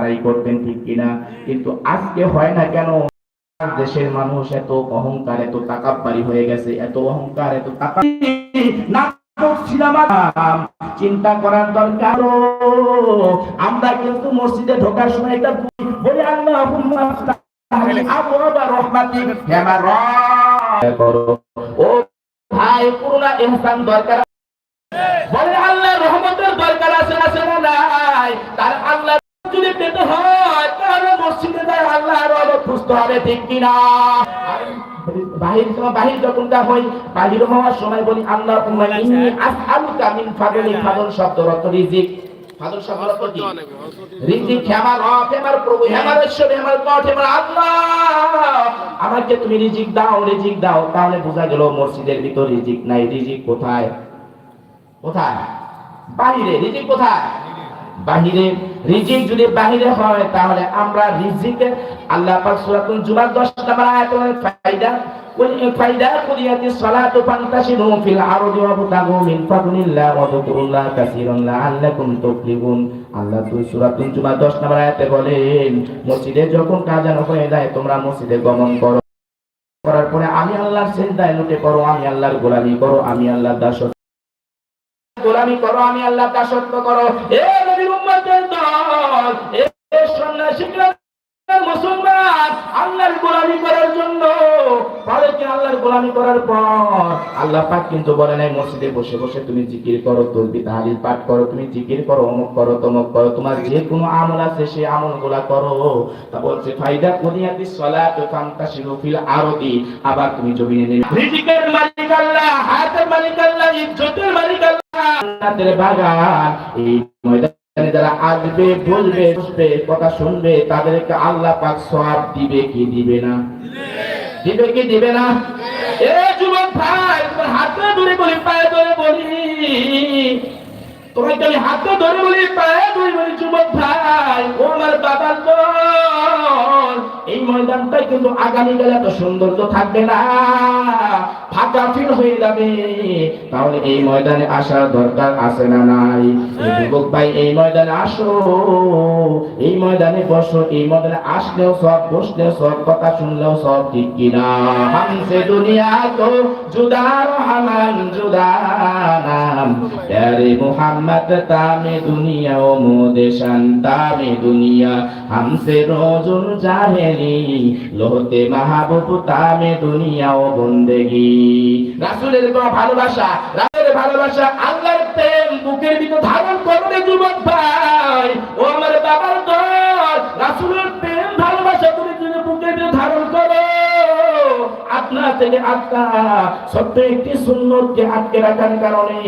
তারাই করতেন ঠিক কিনা? কিন্তু আজকে হয় না কেন? দেশের মানুষ এত অহংকার, এত তাকাব্বারি হয়ে গেছে, এত অহংকার, এত নাটক চিন্তা করার দরকার। আমরা কিন্তু মসজিদে ঢোকার সময় এটা বলি আল্লাহ ও বলে আল্লাহ রহমতের দরকার আছে না তার আল্লাহ যদি পেতে হয় তাহলে মসজিদে যায় আল্লাহ রহমত খুঁজতে হবে ঠিক কিনা বাহির বাহির যখন তা হই বাহির হওয়ার সময় বলি আল্লাহ ইন্নী আসআলুকা মিন ফাদলি ফাদল শব্দ অর্থ রিজিক। ফাদল শব্দ অর্থ কি? রিজিক রব প্রভু ঈশ্বর গড আল্লাহ। আমাকে তুমি রিজিক দাও রিজিক দাও। তাহলে বোঝা গেল মসজিদের ভিতর রিজিক নাই। রিজিক কোথায়? কোথায়? বাহিরে। রিজিক কোথায়? বাহিরে রিজিক যদি বাহিরে হয়, তাহলে আমরা রিজিকে আল্লাহ পাক সূরাতুল জুমার 10 নম্বর আয়াতে ফায়দা কুল ফায়দা কুলিয়াতি সালাতু ফান্তাশিরু ফিল আরদি ওয়াবতাগু মিন ফাদলিল্লাহ ওয়া যকুরুল্লাহ কাসীরান লাআল্লাকুম তুফলিহুন আল্লাহ তুই সূরাতুল জুমার 10 নম্বর আয়াতে বলেন, মসজিদে যখন কাজান হয়ে যায়, তোমরা মসজিদে গমন করো। করার পরে আমি আল্লাহর সিজদায় লুটে করো আমি আল্লাহর গোলামি করো, আমি আল্লাহর দাসত্ব গোলামি করো, আমি আল্লাহ দাসত্ব করো। এ এ সন্ন্যাসীরা মুসলমান আল্লাহর গোলামি করার জন্য। পরে কি আল্লাহর গোলামি করার পর? আল্লাহ পাক কিন্তু বলে নাই মসজিদে বসে বসে তুমি জিকির করো তাহলিল পাঠ করো তুমি জিকির করো অমুক করো তমুক করো তোমার যে কোনো আমল আছে সেই আমলগুলা করো। তা বলছে ফায়দা কুনিয়াতি সালাতু ফান্তাশিরু ফিল আরদি। আবার তুমি জমিনে নেমে রিজিকের মালিক আল্লাহ হায়াতের মালিক আল্লাহ ইজ্জতের মালিক আল্লাহ। জান্নাতের বাগান এই ময়দানে যারা আসবে বলবে বসবে কথা শুনবে তাদেরকে আল্লাহ পাক সওয়াব দিবে কি দিবে না? দিবে কি দিবে না? এ যুবক ভাই তোমার হাতে ধরে বলি পায়ে ধরে বলি। তোমাকে আমি হাতে ধরে বলি পায়ে ধরে বলি যুবক ভাই ও আমার বাবার দল এই ময়দানটাই কিন্তু আগামীকাল এত সৌন্দর্য থাকবে না। ফাঁকা ফিল হয়ে যাবে। তাহলে এই ময়দানে আসার দরকার আছে না নাই? যুবক ভাই এই ময়দানে আসো। এই ময়দানে বসো। এই ময়দানে আসলেও সব বসলেও সব কথা শুনলেও সব ঠিক কিনা? হামসে দুনিয়া তো জুদা নাম। প্যারে মোহাম্মদ তামে দুনিয়া ও শান্তামে দুনিয়া, হামসে রোজুন জাহেলি, লোহতে মাহবুব তামে দুনিয়া ও বন্দেগি। রাসূলের ভালোবাসা রাসূলের ভালোবাসা আল্লাহর প্রেম, বুকের ভিতর ধারণ করবে যুবক ভাই। ও আমার বাবার দল, রাসূলের থেকে আত্মা ছোট্ট একটি সুন্নতকে আটকে রাখার কারণে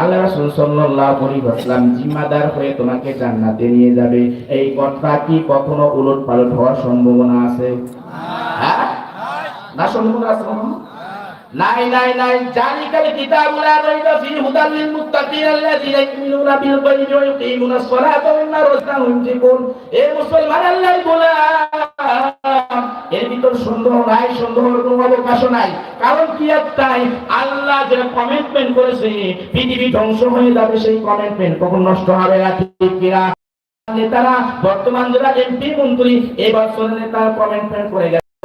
আল্লাহ রাসূল সাল্লাল্লাহু আলাইহি ওয়াসাল্লাম জিম্মাদার হয়ে তোমাকে জান্নাতে নিয়ে যাবে। এই কথা কি কখনো উলট পালট হওয়ার সম্ভাবনা আছে? হ্যাঁ? না সম্ভাবনা আছে নাই নাই নাই। জালিকাল কিতাবুল লা রাইবা ফিহি হুদাল লিল মুত্তাকিন আল্লাযীনা ইউমিনুনা বিল গায়বি ওয়া ইউকিমুনাস সালাতা ওয়া মিম্মা রাযাকনাহুম ইউনফিকুন। এ মুসলমান আল্লাহ গোলাম। এর ভিতর সন্দেহ নাই, সন্দেহের কোনো অবকাশ নাই। কারণ কি একটাই আল্লাহ যে কমিটমেন্ট করেছে, পৃথিবী ধ্বংস হয়ে যাবে সেই কমিটমেন্ট কখন নষ্ট হবে না নেতারা, বর্তমান যারা এমপি মন্ত্রী এবার বছর নেতারা কমিটমেন্ট করে গেছে।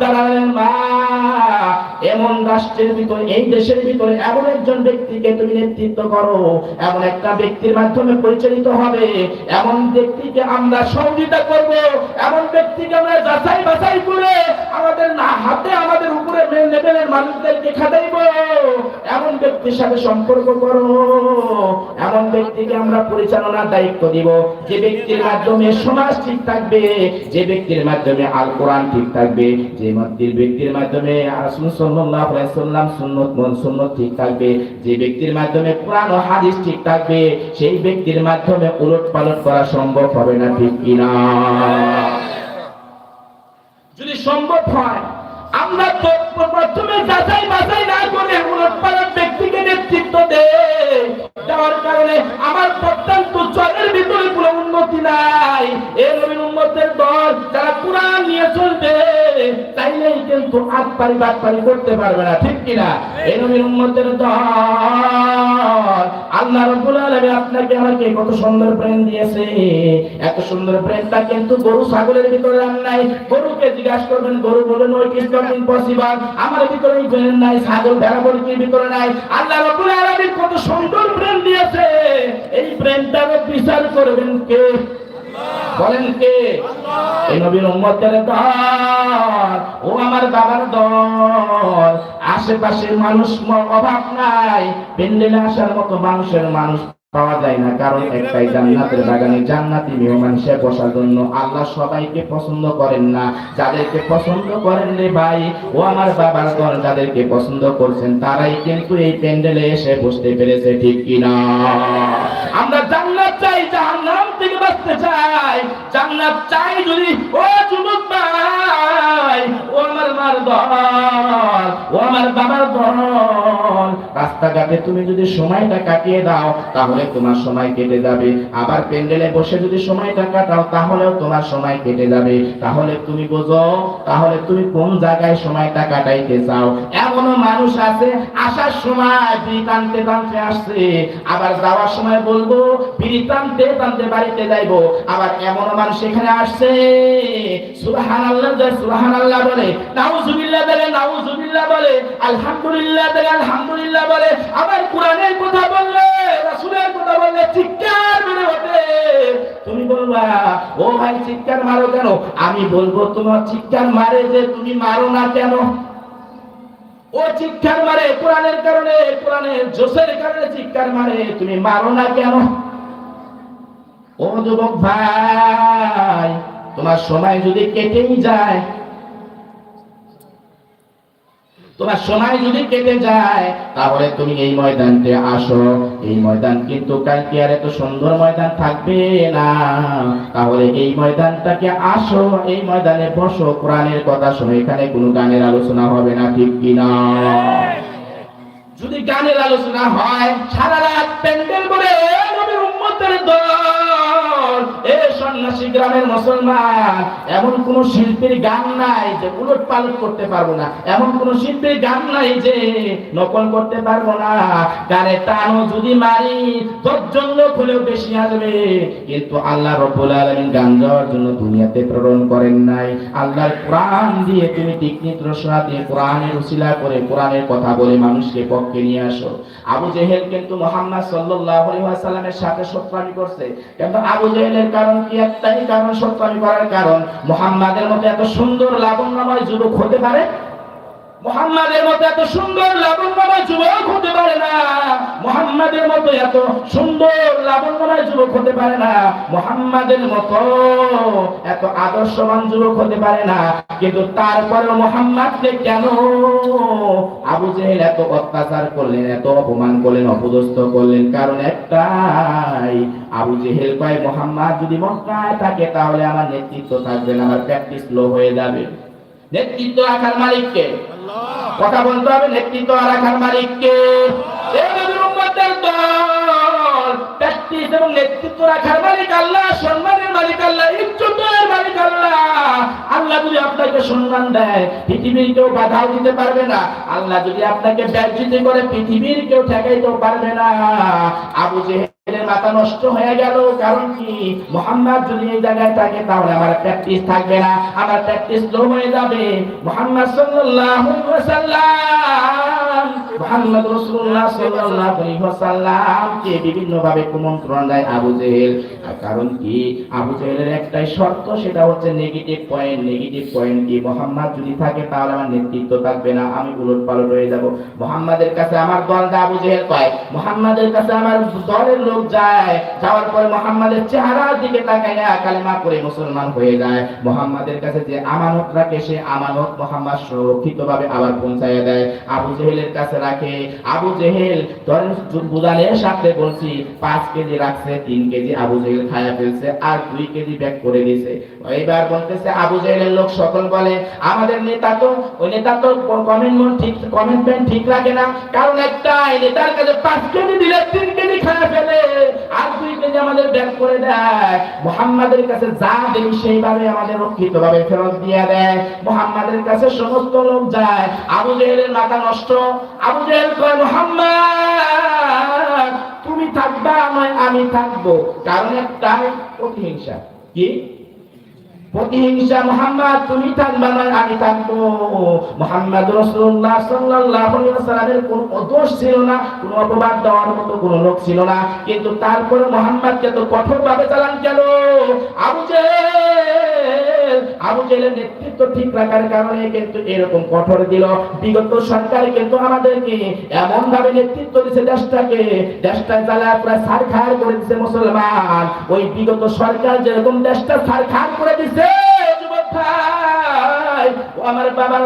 পর্দার মা রাষ্ট্রের ভিতরে, এই দেশের ভিতরে এমন একজন ব্যক্তিকে তুমি নেতৃত্ব করো, এমন একটা ব্যক্তির মাধ্যমে পরিচালিত হবে, এমন ব্যক্তিকে আমরা সহযোগিতা করব, এমন ব্যক্তিকে আমরা যাচাই বাছাই করে আমাদের না হাতে আমাদের উপরে মেন লেভেলের মানুষদেরকে খাটাইব। এমন ব্যক্তির সাথে সম্পর্ক করো, এমন ব্যক্তিকে আমরা পরিচালনার দায়িত্ব দিব। যে ব্যক্তির মাধ্যমে সমাজ ঠিক থাকবে, যে ব্যক্তির মাধ্যমে আল কোরআন ঠিক থাকবে, যে ব্যক্তির মাধ্যমে রাসূল সাল্লাল্লাহু সাল্লাম সুন্নত মন সুন্নত ঠিক থাকবে। যে ব্যক্তির মাধ্যমে কোরআন ও হাদিস ঠিক থাকবে, সেই ব্যক্তির মাধ্যমে উলট পালট করা সম্ভব হবে না, ঠিক কিনা? যদি সম্ভব হয়, আমরা তো প্রথমে যাচাই বাছাই না করে উলট পালট ব্যক্তিকে নেতৃত্ব দেওয়ার কারণে আমার কিন্তু বাদ পারি করতে পারবে না ঠিক কিনা? এই নবীন উম্মতের দল। আল্লাহ রব্বুল আলামিন আপনাকে আমাকে কত সুন্দর প্রেম দিয়েছে। এত সুন্দর প্রেমটা কিন্তু গরু ছাগলের ভিতরে আর নাই। গরুকে জিজ্ঞাসা করবেন গরু বলেন ওই কিছু ইম্পসিবল আমার ভিতরে এই প্রেম নাই ছাগল ভেড়া বলির ভিতরে নাই? আল্লাহ রব্বুল আলামিন কত সুন্দর প্রেম দিয়েছে। এই প্রেমটাকে বিচার করবেন কে? বলেন কে? এই নবীর উম্মতের দল। ও আমার বাবার দল। আশেপাশে মানুষ অভাব নাই। পেন্ডেলে আসার মতো মানুষের মানুষ পাওয়া যায় না। কারণ একটাই জান্নাতের বাগানে জান্নাতি মেহমান সে বসার জন্য আল্লাহ সবাইকে পছন্দ করেন না। যাদেরকে পছন্দ করেন রে ভাই, ও আমার বাবার দল যাদেরকে পছন্দ করছেন, তারাই কিন্তু এই প্যান্ডেলে এসে বসতে পেরেছে, ঠিক কিনা? আমরা জাহান্নাম থেকে বাঁচতে চাই, জান্নাত চাই যদি, ও যুবক ভাই, ও আমার মার দল, ও আমার বাবার দল। রাস্তাঘাটে তুমি যদি সময়টা কাটিয়ে দাও, তাহলে তোমার সময় কেটে যাবে। আবার প্যান্ডেলে বসে যদি সময়টা কাটাও, তাহলেও তোমার সময় কেটে যাবে। তাহলে তুমি বোঝো, তাহলে তুমি কোন জায়গায় সময়টা কাটাইতে চাও? এমনও মানুষ আছে, আসার সময় বিড়ি টানতে টানতে আসছে। আবার যাওয়ার সময় বলব, বিড়ি টানতে বাড়িতে যাইবো। আবার এমনও মানুষ এখানে আসছে। সুবহান আল্লাহ সুবহান আল্লাহ বলে। নাউজুবিল্লাহ বলে নাউজুবিল্লাহ বলে। আলহামদুলিল্লাহ বলে আলহামদুলিল্লাহ বলে। আবার কোরআনের কথা বললে, রাসূলের কথা বললে চিৎকার মেরে ওঠে তুমি বলবা, ও ভাই, চিৎকার মারো কেন? আমি বলব, তোমার চিৎকার মারে যে তুমি মারো না কেন? ও চিৎকার মারে, কোরআনের কারণে, কোরআনের জোসের কারণে চিৎকার মারে, তুমি মারো না কেন? ও যুবক ভাই, তোমার সময় যদি কেটেই যায় তোমার সময় যদি কেটে যায় তাহলে তুমি এই ময়দানতে আসো। এই ময়দান কিন্তু কালকে আর এত সুন্দর ময়দান থাকবে না। তাহলে এই ময়দানটাকে আসো এই ময়দানে বসো। কোরআনের কথা শোনো এখানে কোনো গানের আলোচনা হবে না ঠিক কিনা যদি গানের আলোচনা হয় সারা রাত প্যান্ডেল করে সন্ন্যাসী গ্রামের মুসলমান, এমন কোন শিল্পীর গান নাই যে উলট পালট করতে পারব না। এমন কোন শিল্পীর গান নাই যে নকল করতে পারব না। গানে টানও যদি মারি, দশজন লোক হলেও বেশি আসবে। কিন্তু আল্লাহ রব্বুল আলামিন গান গাওয়ার জন্য দুনিয়াতে প্রেরণ করেন নাই। আল্লাহর কোরআন দিয়ে তুমি টিকনিক রসনা দিয়ে কোরআনের উসিলা করে কোরআনের কথা বলে মানুষকে পক্ষে নিয়ে আসো। আবু জেহেল কিন্তু মোহাম্মদ সাল্লাল্লাহু আলাইহি ওয়াসাল্লামের সাথে শত্রুতামি করছে কিন্তু আবু জেহেলের কারণ কি? একটাই কারণ সত্যি করার কারণ। মোহাম্মদের মতো এত সুন্দর লাবণ্যময় যুবক হতে পারে মোহাম্মদের মতো এত সুন্দর লাবণ্যময় যুবক হতে পারে না। মোহাম্মদের মতো এত সুন্দর লাবণ্যময় যুবক হতে পারে না। মোহাম্মদের মতো এত আদর্শবান যুবক হতে পারে না। কিন্তু তারপরেও মোহাম্মদকে কেন আবু জেহেল এত অত্যাচার করলেন, এত অপমান করলেন, অপদস্থ করলেন? কারণ একটাই, আবু জেহেল কয়, মোহাম্মদ যদি মক্কায় থাকে তাহলে আমার নেতৃত্ব থাকবে না, আমার প্র্যাকটিস লো হয়ে যাবে। নেতৃত্ব রাখার মালিককে কথা বলতে হবে, নেতৃত্ব আর রাখার মালিককে। এবং নেতৃত্ব রাখার মালিক আল্লাহ, সম্মানের মালিক আল্লাহ, ইজ্জতের মালিক আল্লাহ। আল্লাহ যদি আপনাকে সম্মান দেয়, পৃথিবীর কেউ বাধাও দিতে পারবে না। আল্লাহ যদি আপনাকে ব্যর্জিত করে, পৃথিবীর কেউ ঠেকাইতেও পারবে না। আবু জেহেলের মাথা নষ্ট হয়ে গেল, কারণ কি? মোহাম্মদ যদি এই জায়গায় থাকে, তাহলে আমার প্র্যাকটিস থাকবে না, আমার প্র্যাকটিস লো হয়ে যাবে। মোহাম্মদ সাল্লাল্লাহু ওয়াসাল্লাম, মোহাম্মদ রাসূলুল্লাহ সাল্লাল্লাহু আলাইহি ওয়াসাল্লামকে বিভিন্ন ভাবে কুমন্ত্রণ দেয় আবু জেহেল। কারণ কি? আবু জাহেলের একটাই শর্ত, সেটা হচ্ছে নেগেটিভ পয়েন্ট নেগেটিভ পয়েন্ট কি মোহাম্মদ যদি থাকে, তাহলে আমার নেতৃত্ব থাকবে না, আমি উলট পালট হয়ে যাব। মোহাম্মদের কাছে আমার দলটা আবু জেহেল কয় মোহাম্মদের কাছে আমার দলের লোক যায়, যাওয়ার পরে মোহাম্মদের চেহারার দিকে তাকায় না, কালেমা পড়ে মুসলমান হয়ে যায়। মোহাম্মদের কাছে যে আমানত রাখে, সে আমানত মোহাম্মদ সুরক্ষিত ভাবে আবার পৌঁছায় দেয়। আবু জেহেলের কাছে রাখে, আবু জেহেল ধরেন বুদানের সাথে বলছি, পাঁচ কেজি রাখছে, তিন কেজি আবু জেহেল ফেলছে, আর দুই কেজি ব্যাগ করে এইবার বলতেছে, আবু লোক সকল বলে, আমাদের নেতা তো, ওই নেতা তো ঠিক ঠিক রাখে না। কারণ একটা নেতার কাছে পাঁচ কেজি দিলে তিন কেজি ফেলে, আর দুই কেজি আমাদের ব্যাগ করে দেয়। মোহাম্মদের কাছে যা দেই, সেইভাবে আমাদের রক্ষিত ভাবে ফেরত দিয়ে দেয়। মোহাম্মদের কাছে সমস্ত লোক যায়। আবু জেহেলের মাথা নষ্ট। আবু জেহেল কয়, মোহাম্মদ আমি থাকব, কারণ একটাই প্রতিহিংসা। কি? প্রতিহিংসা, মোহাম্মদ, তুমি থাকবা না, আমি থাকব। মোহাম্মদ রসুল্লাহ সাল্লাল্লাহু আলাইহি ওয়াসাল্লামের কোনো দোষ ছিল না অপবাদ দেওয়ার মতো লোক ছিল না। কিন্তু তারপরে মোহাম্মদকে তো কঠোরভাবে চালান কেন আবু জেহেল আবু জেলের নেতৃত্ব ঠিক রাখার কারণে কিন্তু এরকম কঠোর দিল। বিগত সরকার কিন্তু আমাদেরকে এমন ভাবে নেতৃত্ব দিছে দেশটাকে দেশটা জ্বালা প্রায় সার খায় করে দিছে মুসলমান। ওই বিগত সরকার যেরকম দেশটা সার খায় করে দিছে আমার বাবার